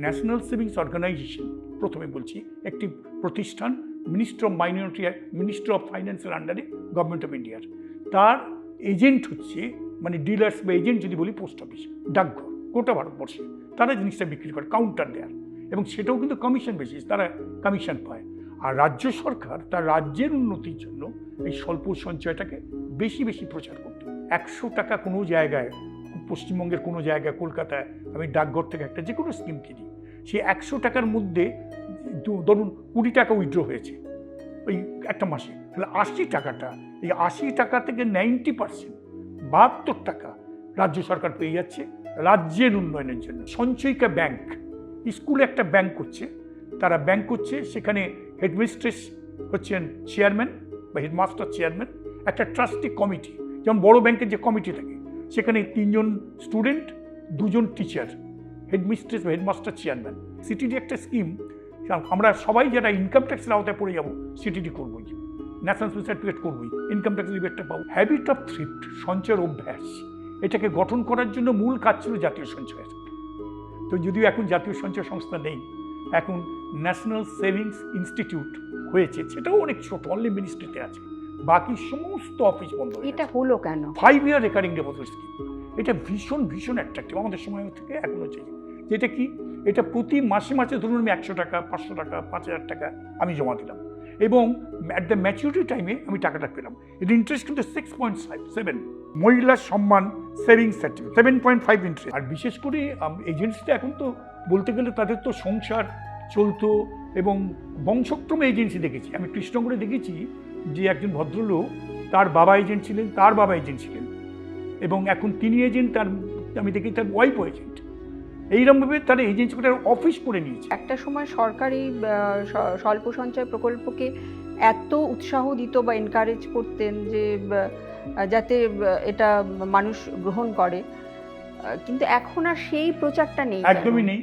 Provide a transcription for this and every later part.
National savings organisation প্রথমে বলছি, একটি প্রতিষ্ঠান ministry of minority ministry of ফাইন্যান্সের আন্ডারে গভর্নমেন্ট অফ ইন্ডিয়ার তার এজেন্ট হচ্ছে মানে ডিলার্স বা এজেন্ট যদি বলি পোস্ট অফিস ডাকঘর, গোটা ভারতবর্ষে। তারা জিনিসটা বিক্রি করে কাউন্টার দেয়ার। এবং সেটাও কিন্তু কমিশন বেসিস তারা কমিশন পায়। আর রাজ্য সরকার তার রাজ্যের উন্নতির জন্য এই স্বল্প সঞ্চয়টাকে বেশি বেশি প্রচার করত। একশো টাকা কোনো জায়গায়, পশ্চিমবঙ্গের কোনো জায়গায়, কলকাতায়, আমি ডাকঘর থেকে একটা যে কোনো স্কিম কিনি সেই একশো টাকার মধ্যে ধরুন কুড়ি টাকা উইথড্র হয়েছে। ওই একটা মাসে। তাহলে আশি টাকাটা, এই আশি টাকা থেকে নাইনটি পার্সেন্ট বাহাত্তর টাকা রাজ্য সরকার পেয়ে যাচ্ছে রাজ্যের উন্নয়নের জন্য। সঞ্চয়িকা ব্যাংক স্কুলে একটা ব্যাংক করছে। তারা ব্যাংক করছে, সেখানে হেডমিস্ট্রেস হচ্ছেন চেয়ারম্যান বা হেডমাস্টার চেয়ারম্যান একটা ট্রাস্টি কমিটি যেমন বড় ব্যাংকের যে কমিটি থাকে, সেখানে তিনজন স্টুডেন্ট দুজন টিচার হেডমিস্ট্রেস বা headmaster chairman C T D একটা স্কিম আমরা সবাই যারা ইনকাম ট্যাক্সের আওতায় পড়ে যাব সিটিডি করবোই ন্যাশনাল সার্টিফিকেট করবোই ইনকাম ট্যাক্স রিবেটটা পাবো। হ্যাবিট অফ থ্রিফ্ট সঞ্চয়ের অভ্যাস এটাকে গঠন করার জন্য মূল কাজ ছিল জাতীয় সঞ্চয়ের তো যদিও এখন জাতীয় সঞ্চয় সংস্থা নেই এখন ন্যাশনাল সেভিংস ইনস্টিটিউট হয়েছে সেটাও অনেক ছোট অনলি মিনিস্ট্রিতে আছে। বাকি সমস্ত অফিস বন্ধ এটা। হলো কেন? Five year recurring deposit scheme এটা ভীষণ ভীষণ অ্যাট্রাক্টিভ আমাদের সময় থেকে এখন হচ্ছে যেটা কি? এটা প্রতি মাসে মাসে ধরুন আমি একশো টাকা, পাঁচশো টাকা, পাঁচ হাজার টাকা আমি জমা দিলাম। এবং অ্যাট দ্য ম্যাচুরিটি টাইমে আমি টাকাটা পেলাম। এর ইন্টারেস্ট কিন্তু six point five seven Mahila Samman savings certificate seven point five interest আর বিশেষ করে এজেন্সিটা এখন তো বলতে গেলে তাদের তো সংসার চলতো এবং বংশক্রমে এজেন্সি দেখেছি। আমি কৃষ্ণগড়ে দেখেছি যে একজন ভদ্রলোক, তার বাবা এজেন্ট ছিলেন, তার বাবা এজেন্ট ছিলেন। এবং এখন তিনি এজেন্ট তার, আমি দেখি তার ওয়াইফ এজেন্ট এইরকমভাবে তারা এজেন্সি করে অফিস করে নিয়েছে। একটা সময় সরকারি স্বল্প সঞ্চয় প্রকল্পকে এত উৎসাহ দিত বা এনকারেজ করতেন যে যাতে এটা মানুষ গ্রহণ করে। কিন্তু এখন আর সেই প্রচারটা নেই একদমই নেই।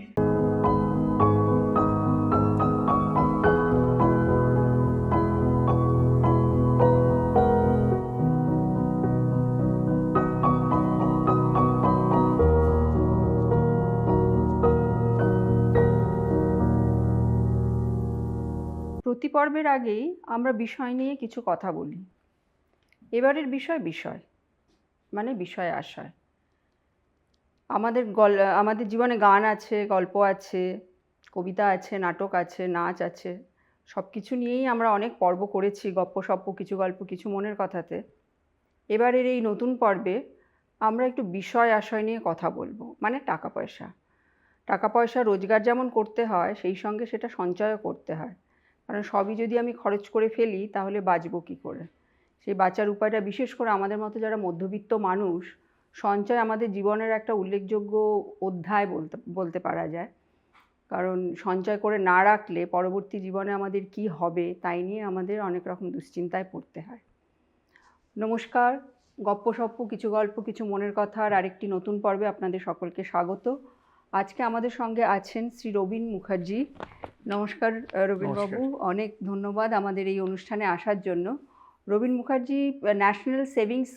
প্রতি পর্বের আগেই আমরা বিষয় নিয়ে কিছু কথা বলি। এবারের বিষয় বিষয় মানে বিষয় আশয়। আমাদের গল, আমাদের জীবনে গান আছে, গল্প আছে, কবিতা আছে, নাটক আছে, নাচ আছে সব কিছু নিয়েই আমরা অনেক পর্ব করেছি গপ্প সপ্প, কিছু গল্প, কিছু মনের কথাতে। এবারের এই নতুন পর্বে আমরা একটু বিষয় আশয় নিয়ে কথা বলব মানে টাকা পয়সা। টাকা পয়সা রোজগার যেমন করতে হয়, সেই সঙ্গে সেটা সঞ্চয়ও করতে হয়। কারণ সবই যদি আমি খরচ করে ফেলি, তাহলে বাঁচবো কী করে? সেই বাঁচার উপায়টা বিশেষ করে আমাদের মতো যারা মধ্যবিত্ত মানুষ, সঞ্চয় আমাদের জীবনের একটা উল্লেখযোগ্য অধ্যায় বলতে বলতে পারা যায়। কারণ সঞ্চয় করে না রাখলে পরবর্তী জীবনে আমাদের কি হবে, তাই নিয়ে আমাদের অনেক রকম দুশ্চিন্তায় পড়তে হয়। নমস্কার, গপ্প সপ্প, কিছু গল্প, কিছু মনের কথার আরেকটি নতুন পর্বে আপনাদের সকলকে স্বাগত। আজকে আমাদের সঙ্গে আছেন শ্রী রবীন মুখার্জি। নমস্কার রবীনবাবু। অনেক ধন্যবাদ আমাদের এই অনুষ্ঠানে আসার জন্য। Rabin Mukherjee national savings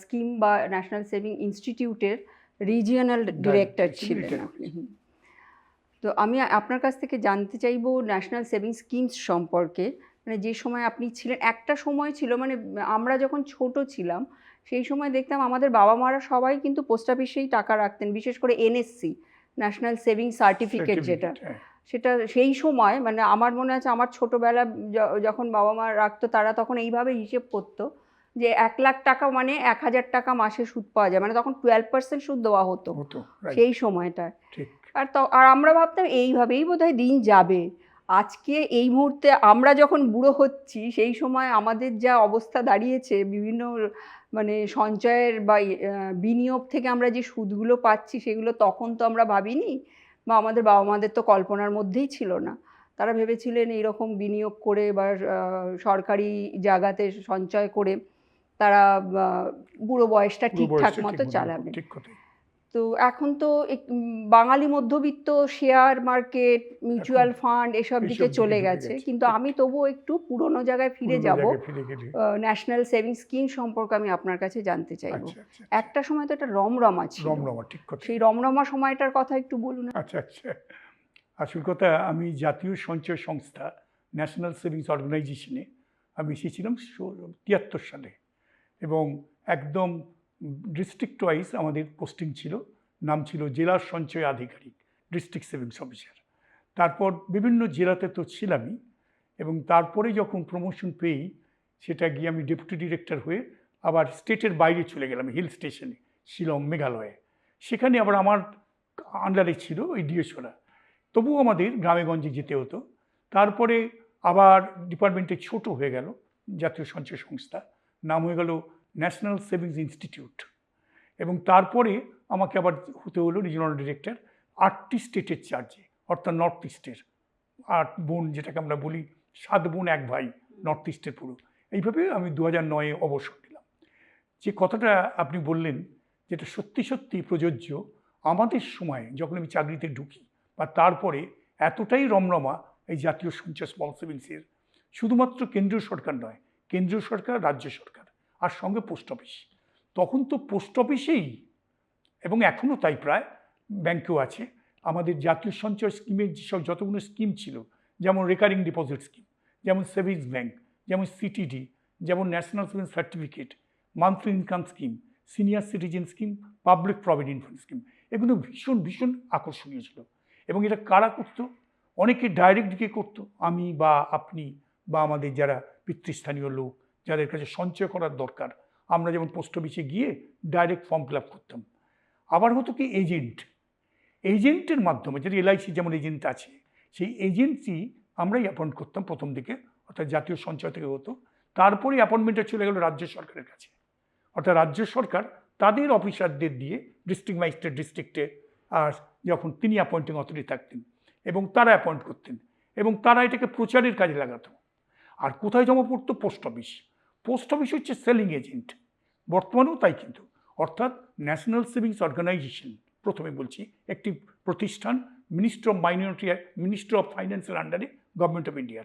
scheme বা ন্যাশনাল সেভিং ইনস্টিটিউটের রিজিয়নাল ডিরেক্টর ছিলেন। তো আমি আপনার কাছ থেকে জানতে চাইব ন্যাশনাল সেভিং স্কিমস সম্পর্কে। মানে যে সময় আপনি ছিলেন একটা সময় ছিল মানে আমরা যখন ছোট ছিলাম সেই সময় দেখতাম আমাদের বাবা মারা সবাই কিন্তু পোস্ট অফিসেই টাকা রাখতেন বিশেষ করে এনএসসি ন্যাশনাল সেভিং সার্টিফিকেট যেটা। হ্যাঁ। সেটা সেই সময় মানে আমার মনে আছে আমার ছোটোবেলা যখন বাবা মা রাখতো তারা তখন এইভাবে হিসেব করতো যে এক লাখ টাকা মানে এক হাজার টাকা মাসে সুদ পাওয়া যায়। মানে তখন টুয়েলভ পার্সেন্ট সুদ দেওয়া হতো সেই সময়টায়। আর তো আর আমরা ভাবতাম এইভাবেই বোধহয় দিন যাবে। আজকে এই মুহূর্তে আমরা যখন বুড়ো হচ্ছি সেই সময় আমাদের যা অবস্থা দাঁড়িয়েছে বিভিন্ন মানে সঞ্চয়ের বা বিনিয়োগ থেকে আমরা যে সুদগুলো পাচ্ছি সেগুলো তখন তো আমরা ভাবিনি বা আমাদের বাবা মাদের তো কল্পনার মধ্যেই ছিল না। তারা ভেবেছিলেন এইরকম বিনিয়োগ করে বা সরকারি জায়গাতে সঞ্চয় করে তারা বুড়ো বয়সটা ঠিকঠাক মতো ঠিক চালাবে। ঠিক কথা। তো এখন তো বাঙালি মধ্যবিত্ত শেয়ার মার্কেট মিউচুয়াল ফান্ড এসব দিকে চলে গেছে। কিন্তু আমি তবুও একটু পুরনো জায়গায় ফিরে যাব। ন্যাশনাল সেভিং স্কিম সম্পর্কে আমি আপনার কাছে জানতে চাইব। আচ্ছা আচ্ছা একটা সময় তো একটা রমরমা ছিল। রমরমা ঠিক কথা। সেই রমরমা সময়টার কথা একটু বলুন। আচ্ছা আচ্ছা। আসল কথা আমি জাতীয় সঞ্চয় সংস্থা ন্যাশনাল সেভিংস অর্গানাইজেশনে আমি এসেছিলাম তিয়াত্তর সালে। এবং একদম ডিস্ট্রিক্ট ওয়াইজ আমাদের পোস্টিং ছিল, নাম ছিল জেলার সঞ্চয় আধিকারিক ডিস্ট্রিক্ট সেভিংস অফিসার তারপর বিভিন্ন জেলাতে তো ছিলামই এবং তারপরে যখন প্রমোশন পেয়েই সেটা গিয়ে আমি ডেপুটি ডিরেক্টর হয়ে আবার স্টেটের বাইরে চলে গেলাম হিল স্টেশনে শিলং, মেঘালয়ে। সেখানে আবার আমার আন্ডারে ছিল ওই ডিএসওরা তবুও আমাদের গ্রামেগঞ্জে যেতে হতো। তারপরে আবার ডিপার্টমেন্টে ছোট হয়ে গেল, জাতীয় সঞ্চয় সংস্থা। নাম হয়ে গেল ন্যাশনাল সেভিংস ইনস্টিটিউট এবং তারপরে আমাকে আবার হতে হলো রিজনাল ডিরেক্টর আটটি স্টেটের চার্জে অর্থাৎ নর্থ ইস্টের আট বোন, যেটাকে আমরা বলি সাত বোন, এক ভাই নর্থ ইস্টের পুরো। এইভাবে আমি দু হাজার নয়ে অবসর নিলাম। যে কথাটা আপনি বললেন, যেটা সত্যি সত্যি প্রযোজ্য, আমাদের সময় যখন আমি চাকরিতে ঢুকি বা তারপরে এতটাই রমরমা এই জাতীয় সঞ্চয় স্মল সেভিংসের শুধুমাত্র কেন্দ্রীয় সরকার নয়, কেন্দ্রীয় সরকার, রাজ্য সরকার আর সঙ্গে পোস্ট অফিস। তখন তো পোস্ট অফিসেই, এবং এখনও তাই প্রায়, ব্যাংকেও আছে, আমাদের জাতীয় সঞ্চয় স্কিমের যেসব যতগুলো স্কিম ছিল, যেমন রেকারিং ডিপোজিট স্কিম যেমন সেভিংস ব্যাংক যেমন সিটিডি যেমন national savings certificate monthly income scheme senior citizen scheme public provident fund scheme এগুলো ভীষণ ভীষণ আকর্ষণীয় ছিল। এবং এটা কারা করতো? অনেকে ডাইরেক্ট গিয়ে করতো, আমি বা আপনি বা আমাদের যারা পিতৃস্থানীয় লোক যাদের কাছে সঞ্চয় করার দরকার। আমরা যেমন পোস্ট অফিসে গিয়ে ডাইরেক্ট ফর্ম ফিল আপ করতাম। আবার হতো কি এজেন্ট। এজেন্টের মাধ্যমে যদি এলআইসি যেমন এজেন্ট আছে, সেই এজেন্সি আমরাই অ্যাপয়েন্ট করতাম প্রথম দিকে, অর্থাৎ জাতীয় সঞ্চয় থেকে হতো। তারপরে অ্যাপয়েন্টমেন্টটা চলে গেল রাজ্য সরকারের কাছে। অর্থাৎ রাজ্য সরকার তাদের অফিসারদের দিয়ে ডিস্ট্রিক্ট ম্যাজিস্ট্রেট ডিস্ট্রিক্টে আর যখন তিনি অ্যাপয়েন্টিং অথরিটি থাকতেন এবং তারা অ্যাপয়েন্ট করতেন এবং তারা এটাকে প্রচারের কাজে লাগাতো। আর কোথায় জমা পড়তো? Post office. পোস্ট অফিস হচ্ছে সেলিং এজেন্ট। বর্তমানেও তাই কিন্তু। অর্থাৎ ন্যাশনাল সেভিংস অর্গানাইজেশন, প্রথমে বলছি, একটি প্রতিষ্ঠান ministry of minority ministry of ফাইন্যান্সের আন্ডারে গভর্নমেন্ট অফ ইন্ডিয়ার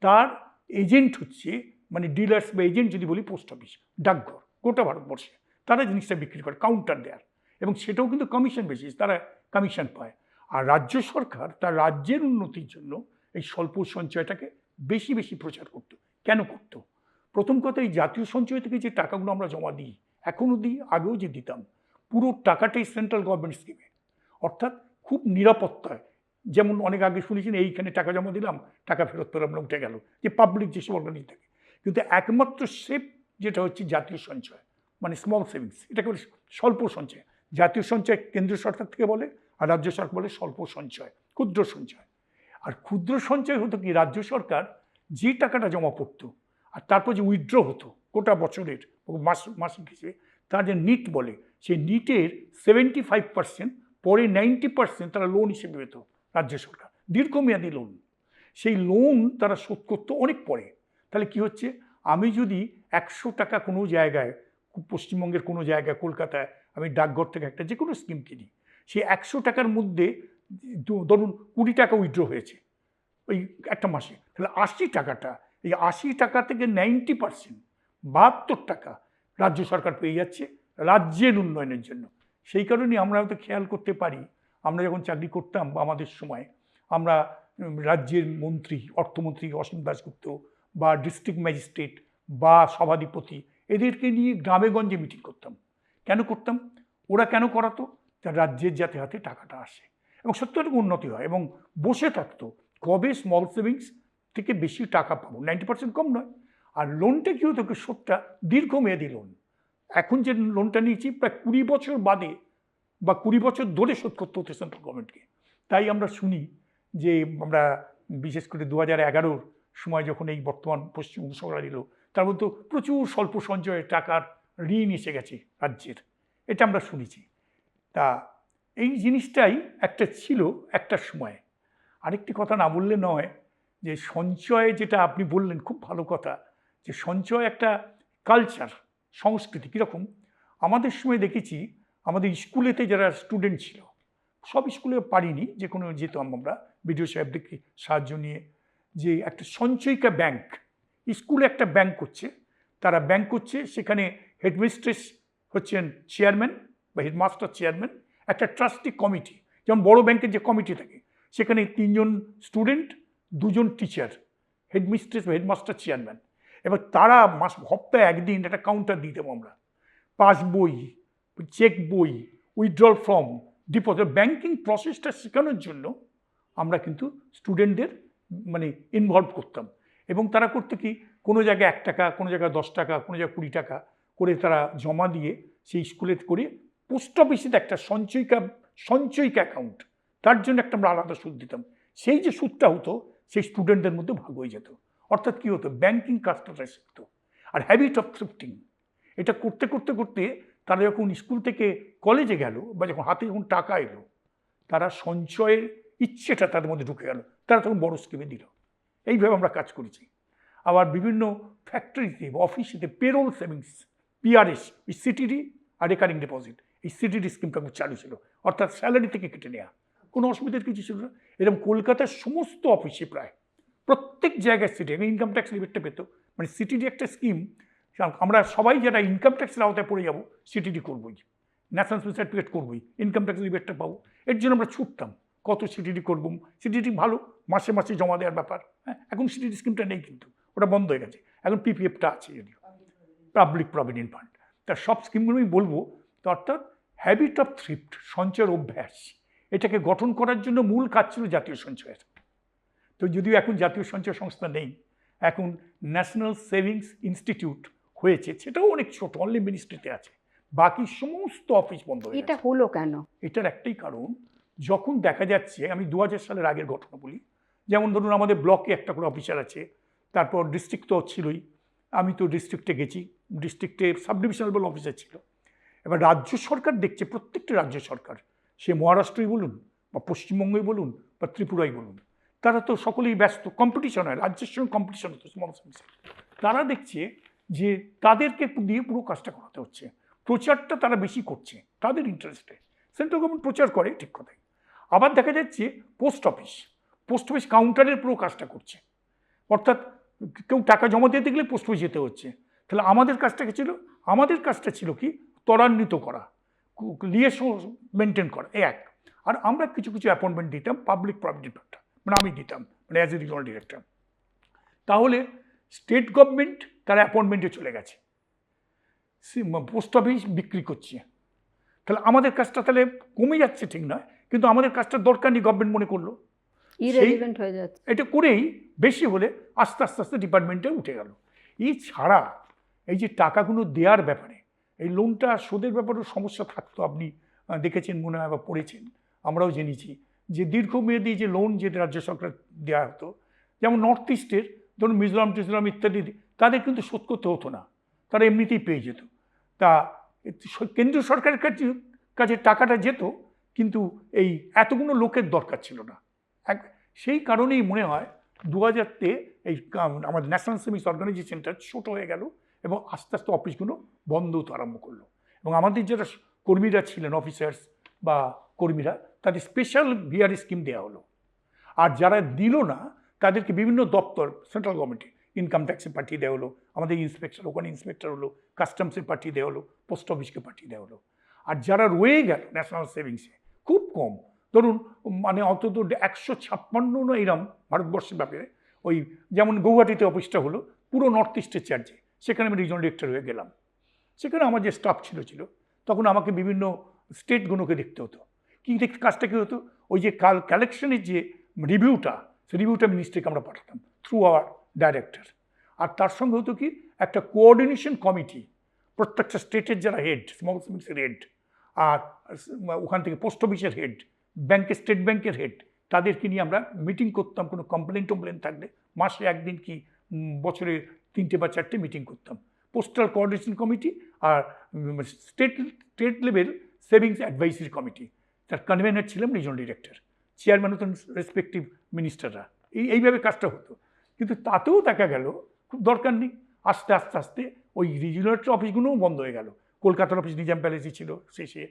তার এজেন্ট হচ্ছে মানে ডিলার্স বা এজেন্ট যদি বলি, পোস্ট অফিস, ডাকঘর, গোটা ভারতবর্ষে। তারা জিনিসটা বিক্রি করে কাউন্টার দেয়ার এবং সেটাও কিন্তু কমিশন বেসিস তারা কমিশন পায়। আর রাজ্য সরকার তার রাজ্যের উন্নতির জন্য এই স্বল্প সঞ্চয়টাকে বেশি বেশি প্রচার করত। কেন করত? প্রথম কথা, এই জাতীয় সঞ্চয় থেকে যে টাকাগুলো আমরা জমা দিই, এখনও দিই, আগেও যে দিতাম, পুরো টাকাটাই সেন্ট্রাল গভর্নমেন্ট স্কিমে অর্থাৎ খুব নিরাপত্তায়, যেমন অনেক আগে শুনেছেন, এইখানে টাকা জমা দিলাম, টাকা ফেরত পেলাম, না, উঠে গেল, যে পাবলিক যেসব অর্গানাইজ থাকে কিন্তু একমাত্র সেফ যেটা হচ্ছে জাতীয় সঞ্চয় মানে স্মল সেভিংস এটাকে বলে স্বল্প সঞ্চয়। জাতীয় সঞ্চয় কেন্দ্রীয় সরকার থেকে বলে, আর রাজ্য সরকার বলে স্বল্প সঞ্চয়, ক্ষুদ্র সঞ্চয়। আর ক্ষুদ্র সঞ্চয় হতো কি, রাজ্য সরকার যে টাকাটা জমা পড়তো আর তারপর যে উইথড্র হতো, গোটা বছরের, মাস মাসিক হিসেবে তার যে নিট বলে, সেই নিটের সেভেন্টি ফাইভ পার্সেন্ট পরে নাইনটি পার্সেন্ট তারা লোন হিসেবে পেত রাজ্য সরকার, দীর্ঘমেয়াদী লোন সেই লোন তারা শোধ করতো অনেক পরে। তাহলে কি হচ্ছে? আমি যদি একশো টাকা কোনো জায়গায়, পশ্চিমবঙ্গের কোনো জায়গায়, কলকাতায়, আমি ডাকঘর থেকে একটা যে কোনো স্কিম কিনি, সেই একশো টাকার মধ্যে ধরুন কুড়ি টাকা উইথড্র হয়েছে, ওই একটা মাসে। তাহলে আশি টাকাটা এই আশি টাকা থেকে নাইনটি পার্সেন্ট, বাহাত্তর টাকা রাজ্য সরকার পেয়ে যাচ্ছে রাজ্যের উন্নয়নের জন্য। সেই কারণেই আমরা হয়তো খেয়াল করতে পারি, আমরা যখন চাকরি করতাম বা আমাদের সময়, আমরা রাজ্যের মন্ত্রী, অর্থমন্ত্রী অসীম দাসগুপ্ত বা ডিস্ট্রিক্ট ম্যাজিস্ট্রেট বা সভাধিপতি, এদেরকে নিয়ে গ্রামে গঞ্জে মিটিং করতাম। কেন করতাম? ওরা কেন করাতো? রাজ্যের যাতে হাতে টাকাটা আসে। এবং সত্যি উন্নতি হয় এবং বসে থাকতো। কবে? স্মল সেভিংস থেকে বেশি টাকা পাবো। নাইনটি পার্সেন্ট কম নয়। আর লোনটা কী হতো? শোধটা দীর্ঘমেয়াদী লোন এখন যে লোনটা নিয়েছি, প্রায় কুড়ি বছর বাদে বা কুড়ি বছর ধরে শোধ করতে হতো সেন্ট্রাল গভর্নমেন্টকে তাই আমরা শুনি যে আমরা বিশেষ করে দু হাজার এগারোর সময় যখন এই বর্তমান পশ্চিমবঙ্গ সরকার এলো, তার মধ্যে প্রচুর স্বল্প সঞ্চয়ের টাকার ঋণ এসে গেছে রাজ্যের। এটা আমরা শুনেছি। তা এই জিনিসটাই একটা ছিল একটা সময়। আরেকটি কথা না বললে নয় যে সঞ্চয় যেটা আপনি বললেন, খুব ভালো কথা, যে সঞ্চয় একটা কালচার সংস্কৃতি, কীরকম? আমাদের সময় দেখেছি, আমাদের স্কুলেতে যারা স্টুডেন্ট ছিল, সব স্কুলে পারিনি, যে কোনো যেতাম আমরা, বিডিও সাহেবদেরকে সাহায্য নিয়ে, যে একটা সঞ্চয়িকা ব্যাংক স্কুলে একটা ব্যাংক করছে তারা ব্যাংক করছে সেখানে হেডমিস্ট্রেস হচ্ছেন চেয়ারম্যান বা হেডমাস্টার চেয়ারম্যান একটা ট্রাস্টি কমিটি যেমন বড় ব্যাংকের যে কমিটি থাকে, সেখানে তিনজন স্টুডেন্ট দুজন টিচার হেডমিস্ট্রেস হেডমাস্টার চেয়ারম্যান এবার তারা মাস, সপ্তাহে একদিন একটা কাউন্টার দিতাম আমরা। পাস বই চেক বই উইথড্রল ফর্ম ডিপোজিট ব্যাংকিং প্রসেসটা শেখানোর জন্য আমরা কিন্তু স্টুডেন্টদের মানে ইনভলভ করতাম। এবং তারা করতে কি, কোনো জায়গায় এক টাকা, কোনো জায়গায় দশ টাকা, কোনো জায়গায় কুড়ি টাকা করে তারা জমা দিয়ে সেই স্কুলে করে পোস্ট অফিসে একটা সঞ্চয়িকা সঞ্চয়িকা অ্যাকাউন্ট তার জন্য একটা আমরা আলাদা সুদ দিতাম। সেই যে সুদটা হতো স্টুডেন্টদের মধ্যে ভাগ হয়ে যেত। অর্থাৎ কী হতো? ব্যাংকিং কাজটা শিখতো। আর হ্যাবিট অফ থ্রিফটিং এটা করতে করতে করতে তারা যখন স্কুল থেকে কলেজে গেল বা যখন হাতে যখন টাকা এলো, তারা সঞ্চয়ের ইচ্ছেটা তাদের মধ্যে ঢুকে গেল। তারা তখন বড় স্কিমে দিল। এইভাবে আমরা কাজ করেছি। আবার বিভিন্ন ফ্যাক্টরিতে বা অফিসেতে পেরোল সেভিংস পিআরএস এই সিটিডি আর রেকারিং ডিপোজিট এই সিটিডি স্কিমটা চালু ছিল। অর্থাৎ স্যালারি থেকে কেটে নেওয়া কোনো অসুবিধার কিছু ছিল না। এরকম কলকাতার সমস্ত অফিসে প্রায় প্রত্যেক জায়গায় সিটি ইনকাম ট্যাক্স রিবেটটা পেতো। মানে সিটিডি একটা স্কিম আমরা সবাই যারা ইনকাম ট্যাক্সের আওতায় পড়ে যাব সিটিডি করবোই ন্যাশনাল সার্টিফিকেট করবোই ইনকাম ট্যাক্স রিবেটটা পাবো। এর জন্য আমরা ছুটতাম, কত সিটিডি করব সিটিডি ভালো, মাসে মাসে জমা দেওয়ার ব্যাপার হ্যাঁ এখন সিটিডি স্কিমটা নেই কিন্তু, ওটা বন্ধ হয়ে গেছে, এখন পিপিএফটা আছে যদিও পাবলিক প্রভিডেন্ট ফান্ড তার সব স্কিমগুলো আমি বলব অর্থাৎ হ্যাবিট অফ থ্রিফ্ট সঞ্চয়ের অভ্যাস। এটাকে গঠন করার জন্য মূল কাজ ছিল জাতীয় সঞ্চয়ের। তো যদিও এখন জাতীয় সঞ্চয় সংস্থা নেই এখন ন্যাশনাল সেভিংস ইনস্টিটিউট হয়েছে সেটাও অনেক ছোট অনলি মিনিস্ট্রিতে আছে। বাকি সমস্ত অফিস বন্ধ হয়ে এটা হলো কেন? এটার একটাই কারণ যখন দেখা যাচ্ছে আমি দু হাজার সালের আগের ঘটনা বলি যেমন ধরুন আমাদের ব্লকে একটা করে অফিসার আছে তারপর ডিস্ট্রিক্ট তো ছিলই আমি তো ডিস্ট্রিক্টে গেছি ডিস্ট্রিক্টে সাব ডিভিশনাল অফিসার ছিল। এবার রাজ্য সরকার দেখছে প্রত্যেকটা রাজ্য সরকার সে মহারাষ্ট্রই বলুন বা পশ্চিমবঙ্গই বলুন বা ত্রিপুরাই বলুন, তারা তো সকলেই ব্যস্ত কম্পিটিশন হয়, রাজ্যের সঙ্গে কম্পিটিশন হতো স্মল তারা দেখছে যে তাদেরকে দিয়ে পুরো কাজটা করাতে হচ্ছে, প্রচারটা তারা বেশি করছে, তাদের ইন্টারেস্টে সেন্ট্রাল গভর্নমেন্ট প্রচার করে, ঠিক কথাই। আবার দেখা যাচ্ছে পোস্ট অফিস পোস্ট অফিস কাউন্টারের পুরো কাজটা করছে। অর্থাৎ কেউ টাকা জমা দিতে গেলে পোস্ট অফিস যেতে হচ্ছে। তাহলে আমাদের কাজটা কি ছিল? আমাদের কাজটা ছিল কি? ত্বরান্বিত করা। লিয়েশন মেনটেন করা এই এক। আর আমরা কিছু কিছু অ্যাপয়েন্টমেন্ট দিতাম পাবলিক প্রভিডেন্ট মানে আমি দিতাম মানে অ্যাজ এ রিজনাল ডিরেক্টর তাহলে স্টেট গভর্নমেন্ট তার অ্যাপয়েন্টমেন্টে চলে গেছে। পোস্ট অফিস বিক্রি করছে। তাহলে আমাদের কাজটা তাহলে কমে যাচ্ছে ঠিক নয় কিন্তু আমাদের কাজটা দরকার নেই গভর্নমেন্ট মনে করল। হয়ে এটা করেই বেশি হলে আস্তে আস্তে আস্তে ডিপার্টমেন্টে উঠে গেল। এই ছাড়া এই যে টাকাগুলো দেওয়ার ব্যাপারে এই লোনটা সুদের ব্যাপারেও সমস্যা থাকতো আপনি দেখেছেন মনে হয় বা পড়েছেন। আমরাও জেনেছি যে দীর্ঘমেয়াদী যে লোন যে রাজ্য সরকার দেওয়া হতো, যেমন নর্থ ইস্টের ধরুন মিজোরাম, টিজোরাম ইত্যাদি, তাদের কিন্তু শোধ করতে হতো না। তারা এমনিতেই পেয়ে যেত। তা কেন্দ্রীয় সরকারের কাছে কাছে টাকাটা যেত, কিন্তু এই এতগুলো লোকের দরকার ছিল না। এক, সেই কারণেই মনে হয় দু হাজারতে এই আমাদের ন্যাশনাল সার্ভিস অর্গানাইজেশনটা ছোট হয়ে গেল। এবং আস্তে আস্তে অফিসগুলো বন্ধ হতে আরম্ভ করল। এবং আমাদের যারা কর্মীরা ছিলেন অফিসার্স বা কর্মীরা, তাদের স্পেশাল ভিআরই স্কিম দেওয়া হলো। আর যারা দিল না, তাদেরকে বিভিন্ন দপ্তর সেন্ট্রাল গভর্নমেন্টে ইনকাম ট্যাক্সে পাঠিয়ে দেওয়া হলো। আমাদের ইন্সপেক্টর ওখানে ইন্সপেক্টর হলো কাস্টমসে পাঠিয়ে দেওয়া হলো পোস্ট অফিসকে পাঠিয়ে দেওয়া হলো। আর যারা রয়ে গেল ন্যাশনাল সেভিংসে খুব কম। ধরুন মানে অন্তত একশো ছাপ্পান্ন এরম ভারতবর্ষের ব্যাপারে, ওই যেমন গৌহাটিতে অফিসটা হলো, পুরো নর্থ ইস্টের চার্জে সেখানে আমি রিজনাল ডিরেক্টর হয়ে গেলাম। সেখানে আমার যে স্টাফ ছিল ছিল, তখন আমাকে বিভিন্ন স্টেটগুলোকে দেখতে হতো। কী কাজটা কী হতো? ওই যে কাল কালেকশনের যে রিভিউটা সেই রিভিউটা মিনিস্ট্রিকে আমরা পাঠাতাম থ্রু আওয়ার ডাইরেক্টর আর তার সঙ্গে হতো কি? একটা কোঅর্ডিনেশন কমিটি প্রত্যেকটা স্টেটের যারা হেড স্মল সার্ভিসের হেড আর ওখান থেকে পোস্ট অফিসের হেড ব্যাংকের স্টেট ব্যাংকের হেড তাদেরকে নিয়ে আমরা মিটিং করতাম। কোনো কমপ্লেন টমপ্লেন থাকলে মাসে একদিন কি বছরে তিনটে বা চারটে মিটিং করতাম। পোস্টাল কোঅর্ডিনেশন কমিটি আর state state level savings advisory committee তার কনভেনার ছিলাম রিজনাল ডিরেক্টর চেয়ারম্যান হতেন রেসপেক্টিভ মিনিস্টাররা এই, এইভাবে কাজটা হতো। কিন্তু তাতেও দেখা গেল, খুব দরকার নেই। আস্তে আস্তে আস্তে ওই রিজনাল অফিসগুলোও বন্ধ হয়ে গেল। কলকাতার অফিস নিজাম প্যালেসে ছিল শেষে,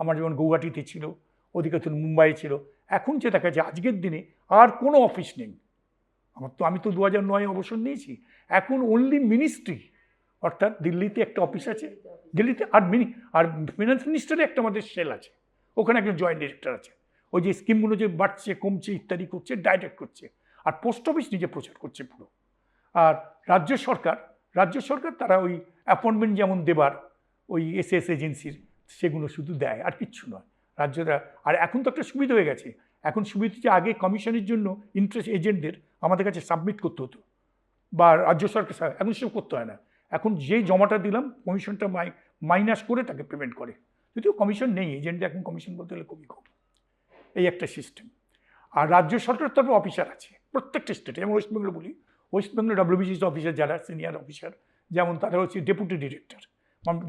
আমার যেমন গৌহাটিতে ছিল, ওদিকে তো মুম্বাই ছিল। এখন যে দেখা যায়, আজকের দিনে আর কোনো অফিস নেই। আমার তো, আমি তো দু হাজার নয় অবসর নিয়েছি। এখন অনলি মিনিস্ট্রি অর্থাৎ দিল্লিতে একটা অফিস আছে। দিল্লিতে আর মিনি আর ফিনান্স মিনিস্টারে একটা আমাদের সেল আছে। ওখানে একজন জয়েন্ট ডিরেক্টর আছে। ওই যে স্কিমগুলো যে বাড়ছে, কমছে, ইত্যাদি করছে ডাইরেক্ট করছে। আর পোস্ট অফিস নিজে প্রচার করছে পুরো। আর রাজ্য সরকার রাজ্য সরকার তারা ওই অ্যাপয়েন্টমেন্ট যেমন দেবার, ওই এস এস এজেন্সির সেগুলো শুধু দেয়, আর কিচ্ছু নয়। রাজ্যরা, আর এখন তো একটা সুবিধা হয়ে গেছে। এখন সুবিধা যে আগে কমিশনের জন্য ইন্টারেস্ট এজেন্টদের আমাদের কাছে সাবমিট করতে হতো বা রাজ্য সরকার এখন সেসব করতে হয় না। এখন যেই জমাটা দিলাম কমিশনটা মাই মাইনাস করে তাকে পেমেন্ট করে। যদিও কমিশন নেই এজেন্টে এখন কমিশন বলতে গেলে খুবই কম। এই একটা সিস্টেম আর রাজ্য সরকারের তরফে অফিসার আছে, প্রত্যেকটা স্টেটে যেমন ওয়েস্ট বেঙ্গল বলি ওয়েস্ট বেঙ্গল ডব্লিউবিসিস অফিসার যারা সিনিয়র অফিসার যেমন তারা হচ্ছে ডেপুটি ডিরেক্টর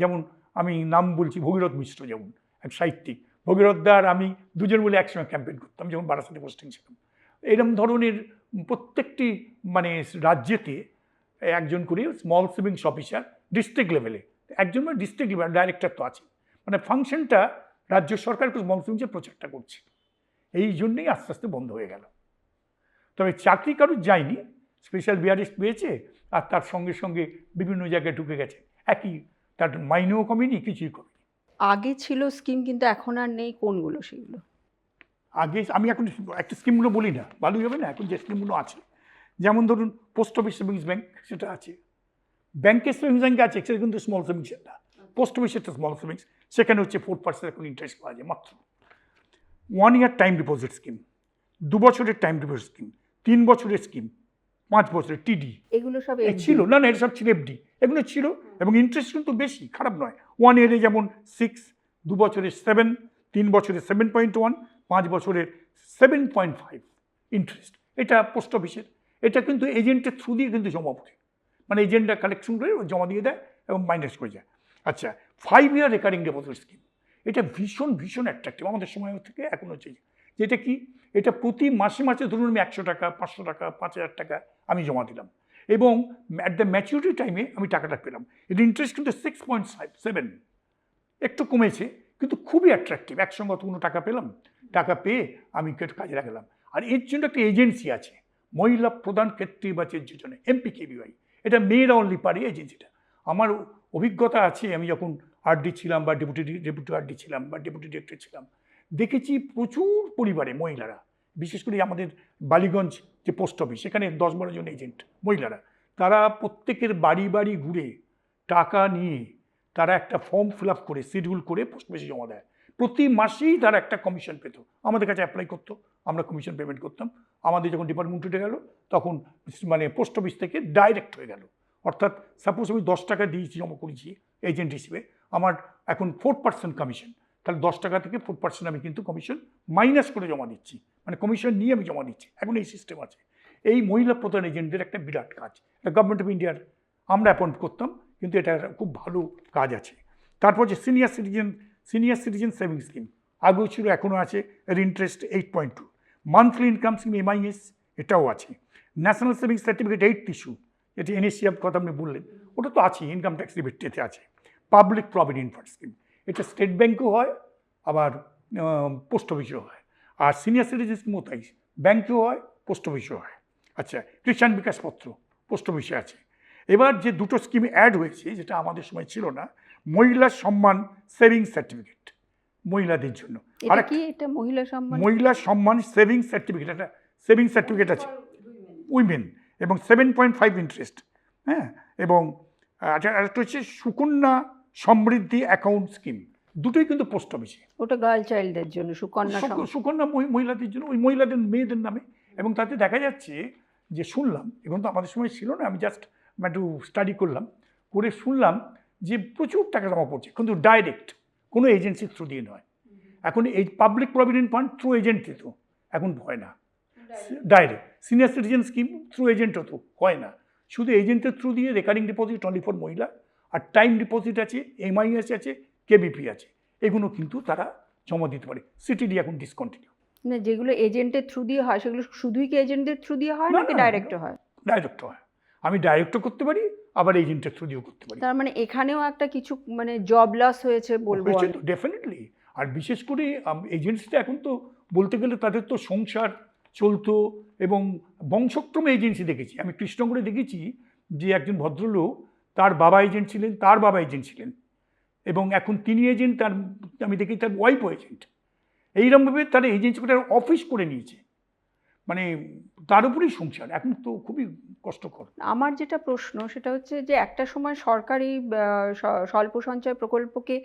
যেমন আমি নাম বলছি ভগীরথ মিশ্র যেমন, এক সাহিত্যিক। ভগীরথ দা আর আমি দুজন মিলে একসঙ্গে ক্যাম্পেইন করতাম, যেমন বারাসাতে পোস্টিং ছিলাম। এরকম ধরনের প্রত্যেকটি মানে রাজ্যেতে একজন করে স্মল সেভিংস অফিসার ডিস্ট্রিক্ট লেভেলে একজন মানে ডিস্ট্রিক্ট লেভেল ডাইরেক্টর তো আছে। মানে ফাংশনটা রাজ্য সরকার স্মল সেভিংসের প্রচারটা করছে। এই জন্যেই আস্তে আস্তে বন্ধ হয়ে গেল। তবে চাকরি কারোর যায়নি স্পেশাল বিআরএস পেয়েছে আর তার সঙ্গে সঙ্গে বিভিন্ন জায়গায় ঢুকে গেছে। একই, তার মাইনেও কমেনি, কিছুই কমেনি। আগে ছিল স্কিম কিন্তু এখন আর নেই কোনগুলো সেগুলো। আগে আমি এখন একটা স্কিমগুলো বলি না ভালোই হবে না এখন যে স্কিমগুলো আছে যেমন ধরুন পোস্ট অফিস সেভিংস ব্যাংক সেটা আছে। ব্যাংকের সেভিংস ব্যাঙ্ক আছে সেটা কিন্তু স্মল সেভিংস না। পোস্ট অফিসের একটা স্মল সেভিংস সেখানে হচ্ছে ফোর পার্সেন্ট এখন ইন্টারেস্ট পাওয়া যায় মাত্র। One year time deposit scheme দু বছরের টাইম ডিপোজিট স্কিম তিন বছরের স্কিম পাঁচ বছরের টিডি এগুলো সব ছিল না না এটা সব ছিল এফডি এগুলো ছিল এবং ইন্টারেস্ট কিন্তু বেশি খারাপ নয়। ওয়ান ইয়ারে যেমন সিক্স দু বছরের সেভেন তিন বছরের সেভেন পয়েন্ট ওয়ান পাঁচ বছরের সেভেন পয়েন্ট ফাইভ ইন্টারেস্ট এটা পোস্ট অফিসের এটা কিন্তু এজেন্টের থ্রু দিয়ে কিন্তু জমা পড়ে। মানে এজেন্টরা কালেকশন করে জমা দিয়ে দেয় এবং মাইনাস করে যায়। আচ্ছা five year recurring deposit scheme এটা ভীষণ ভীষণ অ্যাট্রাক্টিভ আমাদের সময় থেকে এখন হচ্ছে যেটা কি? এটা প্রতি মাসে মাসে ধরুন আমি একশো টাকা, পাঁচশো টাকা, পাঁচ হাজার টাকা আমি জমা দিলাম। এবং অ্যাট দ্য ম্যাচিউরিটি টাইমে আমি টাকাটা পেলাম। এর ইন্টারেস্ট কিন্তু সিক্স পয়েন্ট ফাইভ সেভেন একটু কমেছে, কিন্তু খুবই অ্যাট্রাক্টিভ একসঙ্গে অতগুলো টাকা পেলাম। টাকা পেয়ে আমি কাজে লাগালাম। আর এর জন্য একটা এজেন্সি আছে, মহিলা প্রধান ক্ষেত্রীয় যোজনা এমপিকেবিওয়াই এটা মেয়েরা অনলি পারে এজেন্সিটা। আমার অভিজ্ঞতা আছে, আমি যখন আরডি ছিলাম বা ডেপুটি ডেপুটি আরডি ছিলাম বা ডেপুটি ডিরেক্টর ছিলাম, দেখেছি প্রচুর পরিবারে মহিলারা, বিশেষ করে আমাদের বালিগঞ্জ যে পোস্ট অফিস সেখানে দশ বারো জন এজেন্ট মহিলারা। তারা প্রত্যেকের বাড়ি বাড়ি ঘুরে টাকা নিয়ে তারা একটা ফর্ম ফিল আপ করে শিডিউল করে পোস্ট অফিসে জমা দেয়। প্রতি মাসেই তারা একটা কমিশন পেত। আমাদের কাছে অ্যাপ্লাই করতো, আমরা কমিশন পেমেন্ট করতাম। আমাদের যখন ডিপার্টমেন্ট উঠে গেল, তখন মানে পোস্ট অফিস থেকে ডাইরেক্ট হয়ে গেল। অর্থাৎ সাপোজ আমি দশ টাকা দিয়েছি, জমা করেছি এজেন্ট হিসেবে, আমার এখন ফোর পার্সেন্ট কমিশন তাহলে দশ টাকা থেকে ফোর পার্সেন্ট আমি কিন্তু কমিশন মাইনাস করে জমা দিচ্ছি। মানে কমিশন নিয়ে আমি জমা দিচ্ছি। এখন এই সিস্টেম আছে। এই মহিলা প্রধান এজেন্টদের একটা বিরাট কাজ। এটা গভর্নমেন্ট অফ ইন্ডিয়ার আমরা অ্যাপয়েন্ট করতাম, কিন্তু এটা খুব ভালো কাজ আছে। তারপর যে senior citizen senior citizen saving scheme আগেও ছিল, এখনও আছে, এর interest eight point two monthly income scheme MIS এটাও আছে। National savings certificate eight issue এটি এনএসিএফ কথা আপনি বললেন, ওটা তো আছে ইনকাম ট্যাক্স রিবেটতে আছে। পাবলিক প্রভিডেন্ট ফান্ড স্কিম এটা স্টেট ব্যাঙ্কও হয়, আবার পোস্ট অফিসেও হয়। আর সিনিয়র সিটিজেন স্কিমও তাই ব্যাঙ্কেও হয় পোস্ট অফিসেও হয়। আচ্ছা কৃষাণ বিকাশ পত্র পোস্ট অফিসে আছে। এবার যে দুটো স্কিম অ্যাড হয়েছে, যেটা আমাদের সময় ছিল না মহিলা সম্মান সেভিং সার্টিফিকেট মহিলাদের জন্য। আরেকটা- কি? এটা মহিলা সম্মান? মহিলা সম্মান সেভিং সার্টিফিকেট একটা সেভিং সার্টিফিকেট আছে। উইমেন এবং সেভেন পয়েন্ট ফাইভ ইন্টারেস্ট হ্যাঁ? এবং আচ্ছা আরেকটা হচ্ছে সুকন্যা সমৃদ্ধি অ্যাকাউন্ট স্কিম দুটোই কিন্তু পোস্ট অফিসে ওটা গার্ল চাইল্ডদের জন্য সুকন্যা সুকন্যা মহি- মহিলাদের জন্য ওই মহিলাদের মেয়েদের নামে। এবং তাতে দেখা যাচ্ছে যে শুনলাম এখন তো আমাদের সময় ছিল না আমি জাস্ট একটু স্টাডি করলাম করে শুনলাম যে প্রচুর টাকা জমা পড়ছে কিন্তু ডাইরেক্ট কোনো এজেন্সির থ্রু দিয়ে নয়। এখন এই public provident fund through agent দিত এখন হয় না। Direct senior citizen scheme through agent হতো হয় না। শুধু এজেন্টের থ্রু দিয়ে recurring deposit only for mahila আর টাইম ডিপোজিট আছে এমআইএস আছে কেবিপি আছে এগুলো কিন্তু তারা জমা দিতে পারে। সিটিডি এখন ডিসকন্টিনিউ না যেগুলো এজেন্টের থ্রু দিয়ে হয় সেগুলো শুধুই কি এজেন্টের থ্রু দিয়ে হয় নাকি না, ডাইরেক্ট হয়? ডাইরেক্ট হয়। আমি ডাইরেক্টও করতে পারি আবার এজেন্টের থ্রু দিয়েও করতে পারি। তার মানে এখানেও একটা কিছু মানে জব লস হয়েছে বলব ডেফিনেটলি আর বিশেষ করে এজেন্সিটা এখন তো বলতে গেলে তাদের তো সংসার চলতো এবং বংশক্রমে এজেন্সি দেখেছি। আমি কৃষ্ণগড়ে দেখেছি যে একজন ভদ্রলোক তার বাবা এজেন্ট ছিলেন তার বাবা এজেন্ট ছিলেন এবং এখন তিনি এজেন্ট তার আমি দেখি তার ওয়াইফও এজেন্ট এইরকমভাবে তারা এজেন্সি করে অফিস করে নিয়েছে। মানে তার উপরেই সংসার। এখন তো খুবই কষ্টকর। আমার যেটা প্রশ্ন সেটা হচ্ছে যে একটা সময় সরকারি স্বল্প সঞ্চয় প্রকল্পকে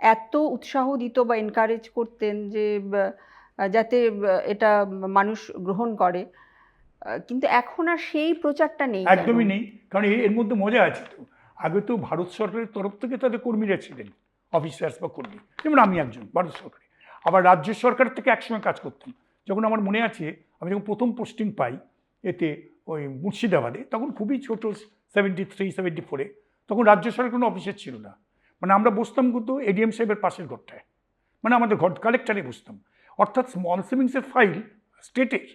এত উৎসাহ দিত বা এনকারেজ করতেন যে যাতে এটা মানুষ গ্রহণ করে কিন্তু এখন আর সেই প্রচারটা নেই একদমই নেই কারণ এর মধ্যে মজা আছে তো। আগে তো ভারত সরকারের তরফ থেকে তাদের কর্মীরা ছিলেন অফিসার্স বা কর্মী। যেমন আমি একজন ভারত সরকারে। আবার রাজ্য সরকার থেকে একসময় কাজ করতাম। যখন আমার মনে আছে আমি যখন প্রথম পোস্টিং পাই এতে ওই মুর্শিদাবাদে, তখন খুবই ছোট সেভেন্টি থ্রি সেভেন্টি ফোরে তখন রাজ্য সরকার কোনো অফিসের ছিল না। মানে আমরা বসতাম কিন্তু এডিএম সাহেবের পাশের ঘরটায়। মানে আমাদের ঘর কালেক্টারে বসতাম অর্থাৎ স্মল সেভিংসের ফাইল স্টেটের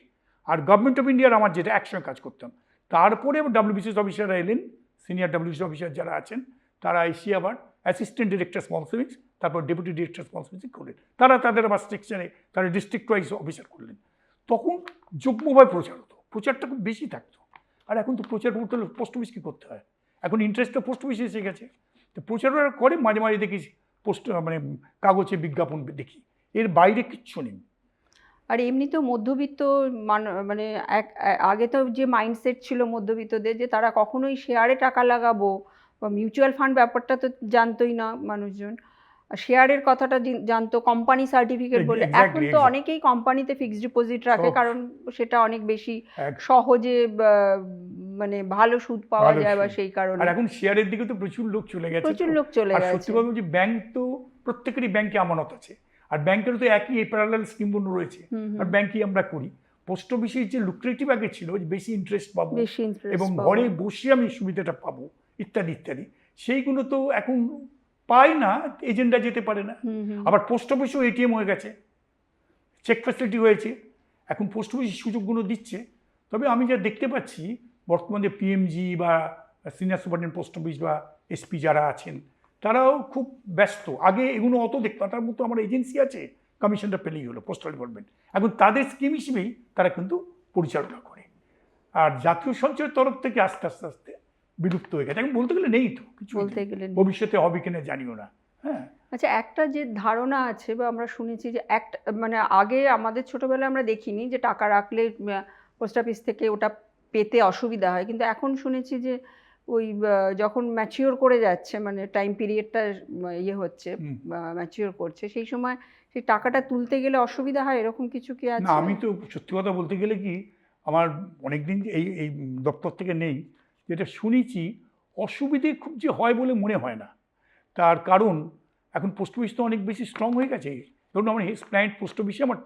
আর গভর্নমেন্ট অফ ইন্ডিয়ার আমার যেটা একসঙ্গে কাজ করতাম। তারপরে ডাব্লিউবিসিএস অফিসাররা এলেন সিনিয়র ডাব্লিউবিসিএস অফিসার যারা আছেন, তারা এসে আবার অ্যাসিস্ট্যান্ট ডিরেক্টর স্মল সেভিংস তারপর ডেপুটি ডিরেক্টর স্মল সেভিংস করলেন। তারা তাদের আবার সেকশনে তারা ডিস্ট্রিক্ট ওয়াইজ অফিসার করলেন। তখন যুগ্মভাবে প্রচার হতো। প্রচারটা খুব বেশি থাকতো। আর এখন তো প্রচার করতে হলে পোস্ট অফিস কী করতে হয়? এখন ইন্টারেস্টটা পোস্ট অফিসে এসে গেছে। তো প্রচার করে মাঝে মাঝে দেখি পোস্ট মানে কাগজে বিজ্ঞাপন দেখি। এর বাইরে কিচ্ছু নেই। আর এমনিতেও মধ্যবিত্ত মান- মানে এক, আগে তো যে মাইন্ডসেট ছিল মধ্যবিত্তদের যে তারা কখনোই শেয়ারে টাকা লাগাবো বা মিউচুয়াল ফান্ড ব্যাপারটা তো জানতোই না মানুষজন। শেয়ারের কথাটা জানতো কোম্পানি সার্টিফিকেট বলে। এখন তো অনেকেই কোম্পানিতে ফিক্সড ডিপোজিট রাখে কারণ সেটা অনেক বেশি সহজে মানে ভালো সুদ পাওয়া যায় বা সেই কারণে। আর এখন শেয়ারের দিকে তো প্রচুর লোক চলে গেছে প্রচুর লোক চলে আর গেছে। সত্যি কথা বলছি ব্যাংক তো প্রত্যেকেরই ব্যাংকে আমানত আছে। আর ব্যাংকেরও তো একই প্যারালাল স্কিমগুলো রয়েছে। আর ব্যাংকই আমরা করি। পোস্ট অফিসের যে লুক্রেটিভ আগে ছিল যে বেশি ইন্টারেস্ট পাবো এবং। ঘরে বসে আমি সুবিধাটা পাবো ইত্যাদি ইত্যাদি। সেইগুলো তো এখন পায় না এজেন্টরা যেতে পারে না। আবার পোস্ট অফিসেও এটিএম হয়ে গেছে। চেক ফ্যাসিলিটি হয়েছে। এখন পোস্ট অফিস সুযোগগুলো দিচ্ছে। তবে আমি যা দেখতে পাচ্ছি বর্তমানে পিএমজি বা সিনিয়র সুপারিনটেন্ডেন্ট পোস্ট অফিস বা এসপি যারা আছেন তারাও খুব ব্যস্ত। আগে এগুলো অত দেখতাম তার মতো আমার এজেন্সি আছে কমিশনটা পেলেই হলো পোস্টাল ডিপার্টমেন্ট এখন তাদের স্কিম হিসেবেই তারা কিন্তু পরিচালনা করে। আর জাতীয় সঞ্চয়ের তরফ থেকে আস্তে আস্তে আস্তে বিলুপ্ত হয়ে গেছে। এখন বলতে গেলে নেই তো কিছু বলতে গেলে ভবিষ্যতে হবে কিনা জানিও না হ্যাঁ? আচ্ছা একটা যে ধারণা আছে বা আমরা শুনেছি যে একটা মানে আগে আমাদের ছোটবেলায় আমরা দেখিনি যে টাকা রাখলে পোস্ট অফিস থেকে ওটা পেতে অসুবিধা হয়। কিন্তু এখন শুনেছি যে ওই যখন ম্যাচিওর করে যাচ্ছে মানে টাইম পিরিয়ডটা ইয়ে হচ্ছে ম্যাচিওর করছে সেই সময় সেই টাকাটা তুলতে গেলে অসুবিধা হয় এরকম কিছু কি আছে? না আমি তো সত্যি কথা বলতে গেলে কি আমার অনেক দিন এই এই দপ্তর থেকে নেই। যেটা শুনেছি অসুবিধে খুব যে হয় বলে মনে হয় না। তার কারণ এখন পোস্ট অফিস তো অনেক বেশি স্ট্রং হয়ে গেছে। ধরুন আমার হেস ক্লায়েন্ট পোস্ট অফিসে আমার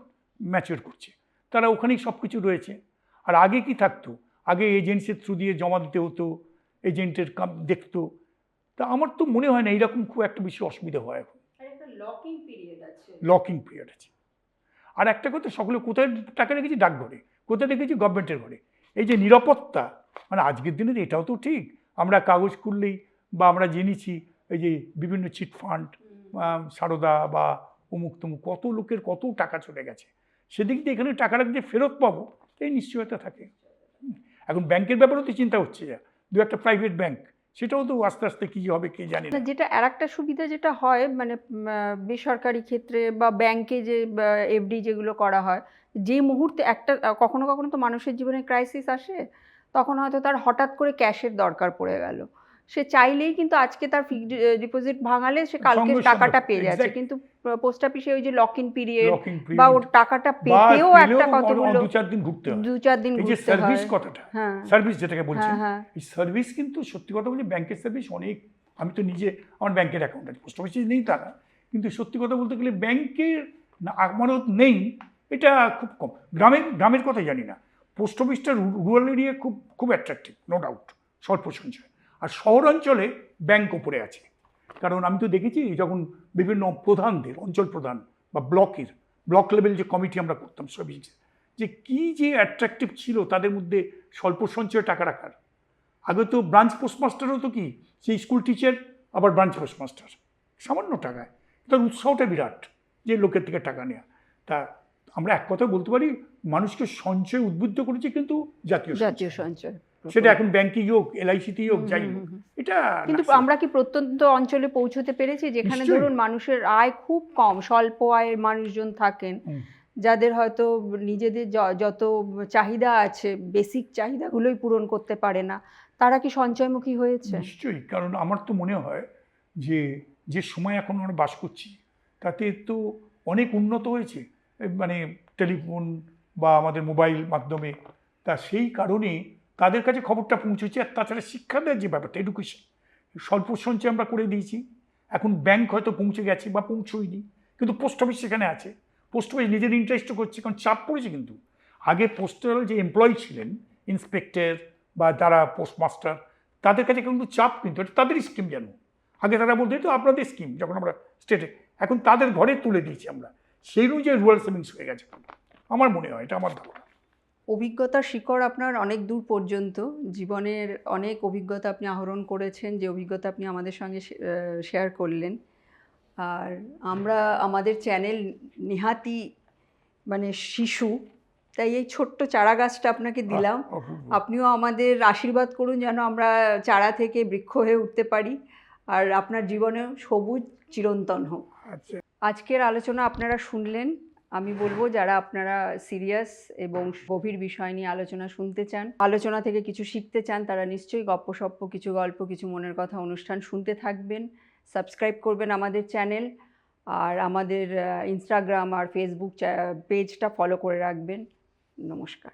ম্যাচিওর করছে। তারা ওখানেই সব কিছু রয়েছে। আর আগে কি থাকতো? আগে এজেন্সির থ্রু দিয়ে জমা দিতে হতো এজেন্টের কাম দেখতো। তা আমার তো মনে হয় না এইরকম খুব একটা বেশি অসুবিধা হয় এখন। লকিং পিরিয়ড আছে। লকিং পিরিয়ড আছে। আর একটা কথা সকলে কোথায় টাকা রেখেছি? ডাকঘরে। কোথায় রেখেছি? গভর্নমেন্টের ঘরে। এই যে নিরাপত্তা মানে আজকের দিনে তো এটাও তো ঠিক। আমরা কাগজ খুললেই বা আমরা জেনেছি এই যে বিভিন্ন চিট ফান্ড সারদা বা অমুক তমুক কত লোকের কত টাকা চলে গেছে। সেদিক দিয়ে এখানে টাকাটা যে ফেরত পাবো এই নিশ্চয়তা থাকে। এখন ব্যাংকের ব্যাপারেও তো চিন্তা হচ্ছে যা। দু একটা প্রাইভেট ব্যাংক সেটাও তো আস্তে আস্তে কী হবে কে জানি না। যেটা আর একটা সুবিধা যেটা হয় মানে বেসরকারি ক্ষেত্রে বা ব্যাংকে যে এফডি যেগুলো করা হয় যে মুহূর্তে একটা কখনো কখনো তো মানুষের জীবনে ক্রাইসিস আসে। তখন হয়তো তার হঠাৎ করে ক্যাশের দরকার পড়ে গেল। সে চাইলেই কিন্তু আজকে তার ফিক্সড ডিপোজিট ভাঙালে সে কালকে টাকাটা পেয়ে যাচ্ছে. কিন্তু পোস্ট অফিসে ওই যে লক ইন পিরিয়ড বা ওর টাকাটা পেতেও একটা কতগুলো দু চার দিন ঘুরতে হয়। দু চার দিন ঘুরতে সার্ভিস কথাটা হ্যাঁ। সার্ভিস যেটাকে বলছেন হ্যাঁ হ্যাঁ। এই সার্ভিস কিন্তু সত্যি কথা বলছি ব্যাংকের সার্ভিস অনেক আমি তো নিজে আমার ব্যাংকের অ্যাকাউন্ট আছে পোস্ট অফিসে নেই তারা কিন্তু সত্যি কথা বলতে গেলে ব্যাংকের আমানত নেই এটা খুব কম। গ্রামের গ্রামের কথা জানি না। পোস্ট অফিসটা রুরাল এরিয়া খুব খুব অ্যাট্রাকটিভ নো ডাউট স্বল্প সঞ্চয়। আর শহরাঞ্চলে ব্যাংক ওপরে আছে। কারণ আমি তো দেখেছি যখন বিভিন্ন প্রধানদের, অঞ্চল প্রধান বা ব্লকের ব্লক লেভেল যে কমিটি আমরা করতাম সার্ভিস যে কী যে অ্যাট্রাকটিভ ছিল তাদের মধ্যে স্বল্প সঞ্চয়ে টাকা রাখার। আগে তো ব্রাঞ্চ পোস্টমাস্টারও তো কি, সেই স্কুল টিচার আবার ব্রাঞ্চ পোস্টমাস্টার সামান্য টাকায়। তার উৎসাহটা বিরাট, যে লোকের থেকে টাকা নেওয়া তা আমরা এক কথা বলতে পারি মানুষকে সঞ্চয় উদ্বুদ্ধ করেছে কিন্তু জাতীয় জাতীয় সঞ্চয়। সেটা এখন ব্যাংকিং হোক এলআইসিতেই হোক যাই হোক এটা কিন্তু আমরা কি প্রত্যন্ত অঞ্চলে পৌঁছতে পেরেছি? যেখানে ধরুন মানুষের আয় খুব কম স্বল্প আয়ের মানুষজন থাকেন যাদের হয়তো নিজেদের যত চাহিদা আছে বেসিক চাহিদাগুলোই পূরণ করতে পারে না তারা কি সঞ্চয়মুখী হয়েছে? নিশ্চয়ই কারণ আমার তো মনে হয় যে যে সময় এখন আমরা বাস করছি তাতে তো অনেক উন্নত হয়েছে মানে টেলিফোন বা আমাদের মোবাইল মাধ্যমে। তা সেই কারণে তাদের কাছে খবরটা পৌঁছেছে। আর তাছাড়া শিক্ষা দেওয়ার যে ব্যাপারটা এডুকেশন স্বল্প সঞ্চয় আমরা করে দিয়েছি। এখন ব্যাংক হয়তো পৌঁছে গেছে বা পৌঁছয়নি। কিন্তু পোস্ট অফিস সেখানে আছে। পোস্ট অফিস নিজের ইন্টারেস্ট করছে, কারণ চাপ পড়েছে কিন্তু। আগে পোস্টাল যে এমপ্লয়ি ছিলেন ইন্সপেক্টর বা যারা পোস্টমাস্টার তাদের কাছে কিন্তু চাপ কিন্তু, এটা তাদের স্কিম যেন। আগে তারা বলতে, "এই তো আপনাদের স্কিম যখন আমরা স্টেটে এখন তাদের ঘরে তুলে দিয়েছি আমরা। সেই অনুযায়ী রুরাল সেভিংস হয়ে গেছে। আমার মনে হয় এটা আমার ধারণা। অভিজ্ঞতার শিকড় আপনার অনেক দূর পর্যন্ত। জীবনের অনেক অভিজ্ঞতা আপনি আহরণ করেছেন যে অভিজ্ঞতা আপনি আমাদের সঙ্গে শেয়ার করলেন। আর আমরা আমাদের চ্যানেল নেহাতি মানে শিশু তাই এই ছোট্ট চারা গাছটা আপনাকে দিলাম। আপনিও আমাদের আশীর্বাদ করুন যেন আমরা চারা থেকে বৃক্ষ হয়ে উঠতে পারি। আর আপনার জীবনে সবুজ চিরন্তন হোক। আচ্ছা। আজকের আলোচনা আপনারা শুনলেন। আমি বলব যারা আপনারা সিরিয়াস এবং গভীর বিষয় নিয়ে আলোচনা শুনতে চান, আলোচনা থেকে কিছু শিখতে চান, তারা নিশ্চয়ই গপ্পসপ্প কিছু গল্প, কিছু মনের কথা অনুষ্ঠান শুনতে থাকবেন। সাবস্ক্রাইব করবেন আমাদের চ্যানেল আর আমাদের ইনস্টাগ্রাম আর ফেসবুক পেজটা ফলো করে রাখবেন। নমস্কার।